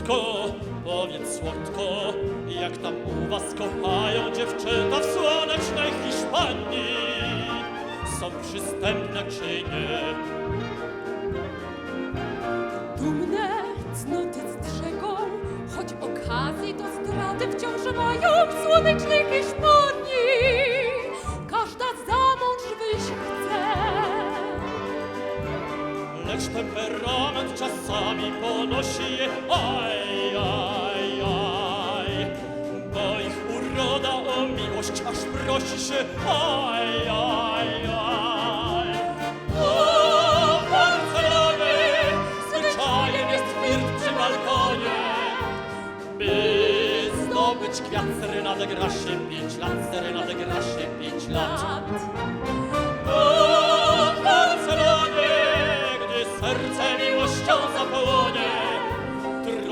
śpiątko, powiedz słodko, jak tam u was kochają dziewczęta w słonecznej Hiszpanii. Są przystępne czy nie? Dumne cnoty strzegą, choć okazji do zdrady wciąż mają w słonecznej Hiszpanii. Lecz temperament czasami ponosi je. Aj, aj, aj. Bo ich uroda o miłość aż prosi się. Aj, aj, aj. O, Barcelonie, zwyczajem jest flirt przy balkonie. By zdobyć kwiat serenade gra się pięć lat, serenade gra się pięć lat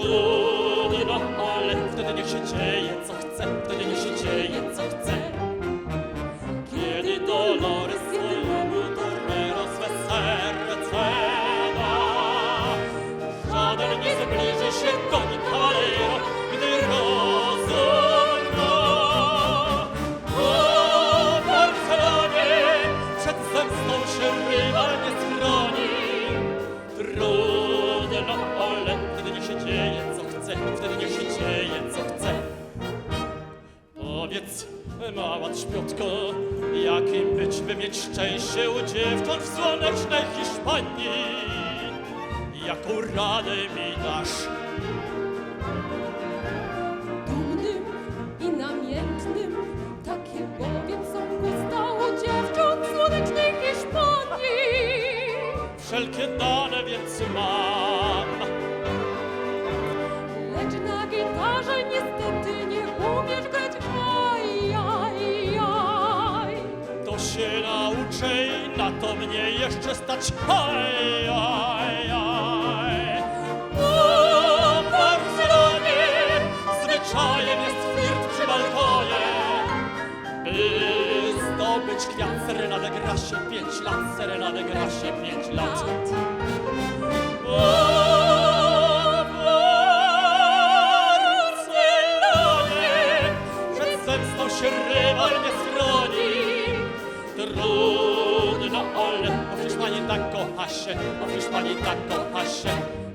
trudno, wtedy niech się dzieje co chce. Powiedz, mała trzpiotko, jakim być, by mieć szczęście u dziewcząt w słonecznej Hiszpanii? Jaką radę mi dasz? Dumnym i namiętnym, takie bowiem są gusta u dziewcząt w słonecznej Hiszpanii. Wszelkie dane więc mam. To mnie jeszcze stać. Aj, aj, aj. O, Barcelonie zwyczajem jest flirt przy balkonie. By zdobyć kwiat, serenadę gra się pięć lat, serenadę gra się pięć lat. O, się rywal nie schroni. Trudno, ale o Hiszpanii tak kocha się, o Hiszpanii tak kocha się. Ole!